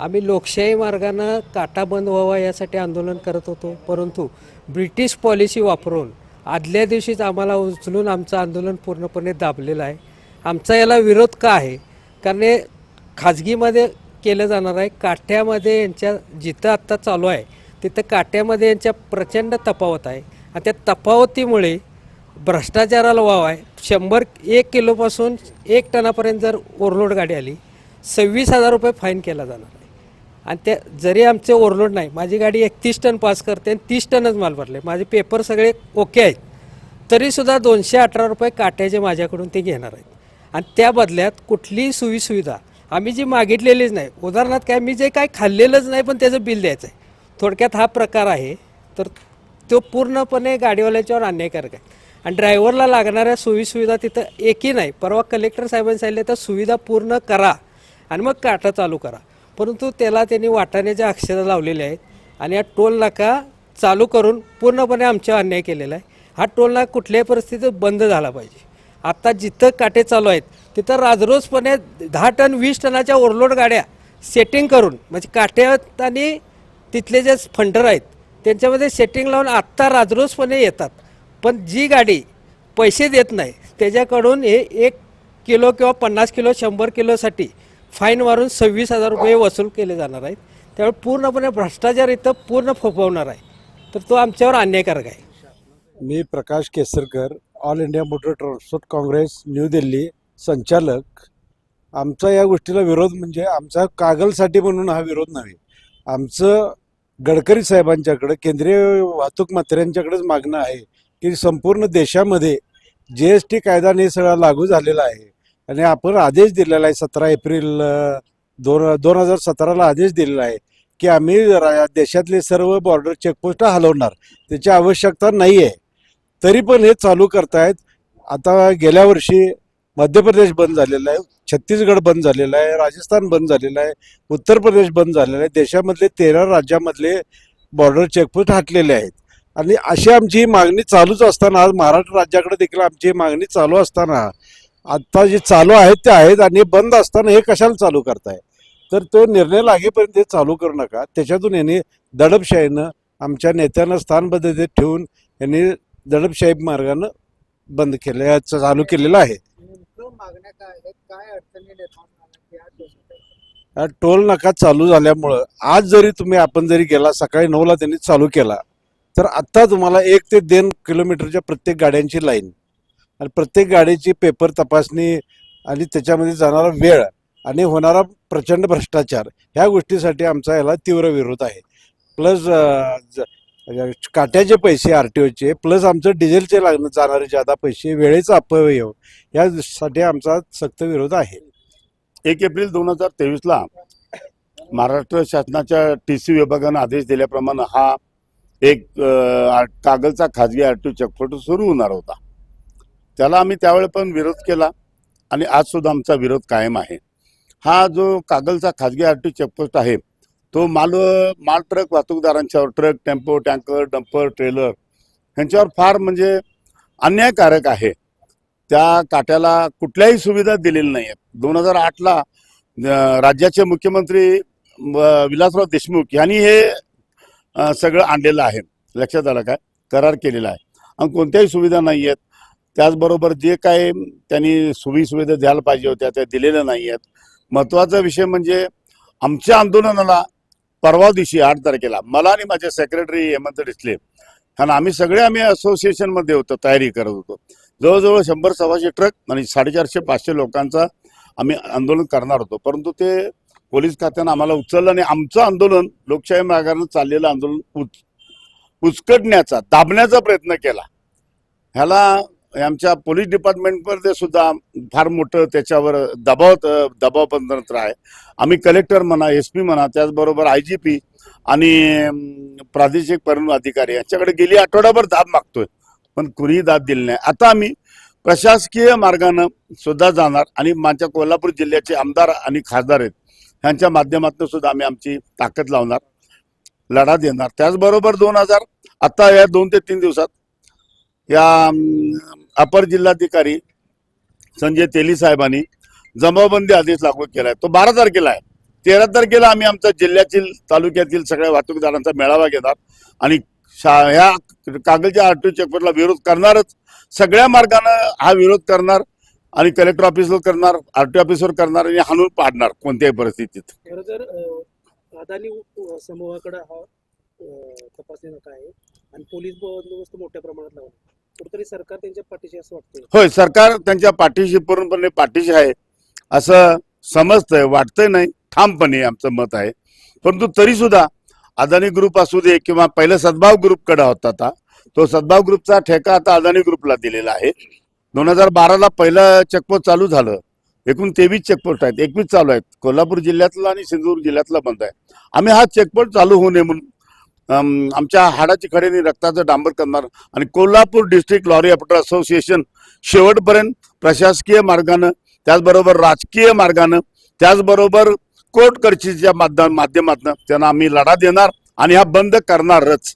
आम्ही लोकशाही मार्गानं काटा बंद व्हावा यासाठी आंदोलन करत होतो. परंतु ब्रिटिश पॉलिसी वापरून आदल्या दिवशीच आम्हाला उचलून आमचं आंदोलन पूर्णपणे दाबलेलं आहे. आमचा याला विरोध का आहे? कारण हे खाजगीमध्ये केलं जाणार आहे. काठ्यामध्ये यांच्या जिथं आत्ता चालू आहे तिथं काठ्यामध्ये यांच्या प्रचंड तफावत आहे. आणि त्या तफावतीमुळे भ्रष्टाचाराला वाव आहे. शंभर एक किलोपासून एक टनापर्यंत जर ओव्हरलोड गाडी आली सव्वीस हजार रुपये फाईन केला जाणार. आणि त्या जरी आमचे ओव्हरलोड नाही माझी गाडी एकतीस टन पास करते आणि तीस टनच माल भरले. माझे पेपर सगळे ओके आहेत. तरीसुद्धा दोनशे अठरा रुपये काट्याचे माझ्याकडून ते घेणार आहेत. आणि त्या बदल्यात कुठलीही सुविसुविधा आम्ही जी मागितलेलीच नाही. उदाहरणार्थ काय मी जे काय खाल्लेलंच नाही पण त्याचं बिल द्यायचं आहे. थोडक्यात हा प्रकार आहे. तर तो पूर्णपणे गाडीवाल्याच्यावर अन्यायकारक आहे. आणि ड्रायव्हरला लागणाऱ्या सोयीसुविधा तिथं एकही नाही. परवा कलेक्टर साहेबांनी सांगितलं तर सुविधा पूर्ण करा आणि मग काटा चालू करा. परंतु त्याला त्यांनी वाटाण्याच्या अक्षरं लावलेल्या आहेत. आणि या टोल नाका चालू करून पूर्णपणे आमच्यावर अन्याय केलेला आहे. हा टोल नाका कुठल्याही परिस्थितीत बंद झाला पाहिजे. आत्ता जिथं काटे चालू आहेत तिथं राजरोजपणे दहा टन वीस टनाच्या ओव्हरलोड गाड्या सेटिंग करून म्हणजे काट्यात आणि तिथले जे फंडर आहेत त्यांच्यामध्ये सेटिंग लावून आत्ता राजरोजपणे येतात. पण जी गाडी पैसे देत नाही त्याच्याकडून हे एक किलो किंवा पन्नास किलो शंभर किलोसाठी फाईन मारून सव्वीस हजार रुपये वसूल केले जाणार आहेत. त्यामुळे पूर्णपणे भ्रष्टाचार इथं पूर्ण फोफवणार आहे. तर तो आमच्यावर अन्यायकारक आहे. मी Prakash Kesarkar all India motor transport congress new Delhi संचालक. आमचा या गोष्टीला विरोध म्हणजे आमचा कागलसाठी म्हणून हा विरोध नव्हे. आमचं गडकरी साहेबांच्याकडं केंद्रीय वाहतूक मंत्र्यांच्याकडेच मागणं आहे की संपूर्ण देशामध्ये जी एस टी कायदा निसळा सगळा लागू झालेला आहे. आणि आपण आदेश दिलेला आहे सतरा एप्रिल दोन दोन हजार सतराला आदेश दिलेला आहे की आम्ही रा- देशातले सर्व बॉर्डर चेकपोस्ट हलवणार. त्याची आवश्यकता नाही आहे तरी पण हे चालू करतायत. आता गेल्या वर्षी मध्य प्रदेश बंद झालेला आहे छत्तीसगड बंद झालेला आहे राजस्थान बंद झालेला आहे उत्तर प्रदेश बंद झालेला आहे. देशामधले तेरा राज्यामधले बॉर्डर चेकपोस्ट हटलेले आहेत. आणि अशी आमची मागणी चालूच असताना आज महाराष्ट्र राज्याकडे देखील आमची मागणी चालू असताना आता जे चालू आहेत ते आहेत आणि बंद असताना हे कशाला चालू करताय? तर तो निर्णय लागेपर्यंत हे चालू करू नका. त्याच्यातून यांनी दडपशाहीनं आमच्या नेत्यांना स्थानबद्धतेत ठेवून यांनी दडपशाही मार्गानं बंद केले चालू केलेलं आहे. टोल नाका चालू झाल्यामुळं. आज जरी तुम्ही आपण जरी गेला सकाळी नऊला त्यांनी चालू केला तर आत्ता तुम्हाला एक ते दोन किलोमीटरच्या प्रत्येक गाड्यांची लाईन आणि प्रत्येक गाडीची पेपर तपासणी आणि त्याच्यामध्ये जाणारा वेळ आणि होणारा प्रचंड भ्रष्टाचार ह्या गोष्टीसाठी आमचा याला तीव्र विरोध आहे. प्लस काट्याचे पैसे आर टी ओचे प्लस आमचं डिझेलचे लागणं जाणारे जादा पैसे वेळेचा अपव्यय यासाठी आमचा सक्त विरोध आहे. एक एप्रिल दोन हजार तेवीसला महाराष्ट्र शासनाच्या टी सी विभागानं आदेश दिल्याप्रमाणे हा एक कागलचा खाजगी आर टी ओ चेकपोस्ट सुरू होणार होता. त्याला आम्ही त्यावेळी पण विरोध केला आणि आजसुद्धा आमचा विरोध कायम आहे. हा जो कागलचा खाजगी आर टी चेकपोस्ट आहे तो माल माल truck वाहतूकदारांच्यावर truck tempo tanker dumper trailer ह्यांच्यावर फार म्हणजे अन्यायकारक आहे. त्या काट्याला कुठल्याही सुविधा दिलेल्या नाही आहेत दोन हजार आठला राज्याचे मुख्यमंत्री विलासराव देशमुख यांनी हे सगळं आणलेलं आहे. लक्षात आलं काय करार केलेला आहे. आणि कोणत्याही सुविधा नाही आहेत त्याचबरोबर जे काय त्यांनी सोयी सुविधा द्यायला पाहिजे होत्या त्या दिलेल्या नाही आहेत महत्त्वाचा विषय म्हणजे आमच्या आंदोलनाला परवा दिवशी आठ तारखेला मला आणि माझे सेक्रेटरी हेमंत डिसले आणि आम्ही सगळे आम्ही असोसिएशनमध्ये होतो तयारी करत होतो. जवळजवळ शंभर सव्वाशे ट्रक आणि साडेचारशे पाचशे लोकांचा आम्ही आंदोलन करणार होतो. परंतु ते पोलीस खात्यानं आम्हाला उचललं आणि आमचं आंदोलन लोकशाही मार्गानं चाललेलं आंदोलन उच उचकटण्याचा दाबण्याचा प्रयत्न केला. ह्याला आमच्या पोलीस डिपार्टमेंटमध्ये सुद्धा फार मोठं त्याच्यावर दबाव दबाव तंत्र आहे. आम्ही कलेक्टर म्हणा एस पी म्हणा त्याचबरोबर आय जी पी आणि प्रादेशिक परिवहन अधिकारी यांच्याकडे गेली आठवडाभर दाब मागतोय. पण कुणीही दाद दिली नाही. आता आम्ही प्रशासकीय मार्गानं सुद्धा जाणार आणि माझ्या कोल्हापूर जिल्ह्याचे आमदार आणि खासदार आहेत ह्यांच्या माध्यमातून सुद्धा आम्ही आमची ताकद लावणार लढा देणार. त्याचबरोबर दोन हजार आता या दोन ते तीन दिवसात या अपर जिल्हाधिकारी संजय तेली साहेबांनी जमावबंदी आदेश लागू केला आहे तो बारा तारखेला आहे. तेरा तारखेला आम्ही आमच्या जिल्ह्यातील तालुक्यातील सगळ्या वाहतूकदारांचा मेळावा घेणार आणि शा- ह्या कागलच्या आरटीओ चेकपोस्टला विरोध करणारच सगळ्या मार्गानं हा विरोध करणार आणि कलेक्टर ऑफिसवर करणार आर टी ऑफिसवर करणार आणि हाणून पाडणार कोणत्याही परिस्थितीत. अदानी समूहाकडे हा तपासणी नका आहे. आणि पोलीस बंदोबस्त मोठ्या प्रमाणात लावला. कुठेतरी सरकार त्यांच्या पाठीशी असं वाटतं होय सरकार त्यांच्या पाठीशी पूर्णपणे पाठीशी आहे. असं समजतंय वाटतंय नाही ठामपणे आमचं मत आहे. परंतु तरी सुद्धा अदानी ग्रुप असू दे किंवा पहिलं सद्भाव ग्रुप कडा होता आता तो सद्भाव ग्रुपचा ठेका आता अदानी ग्रुपला दिलेला आहे. दोन हजार बाराला पहिलं चेकपोस्ट चालू झालं. एकूण तेवीस चेकपोस्ट आहेत एकवीस चालू आहेत. कोल्हापूर जिल्ह्यातला आणि सिंधुदुर्ग जिल्ह्यातला बंद आहे. आम्ही हा चेकपोस्ट चालू होऊ नये म्हणून आमच्या हाडाची खडेनी रक्ताचं डांबर करणार आणि Kolhapur district lorry operator association शेवटपर्यंत प्रशासकीय मार्गानं त्याचबरोबर राजकीय मार्गानं त्याचबरोबर कोर्ट कर्चीच्या माध्यमातून त्यांना आम्ही लढा देणार आणि हा बंद करणारच.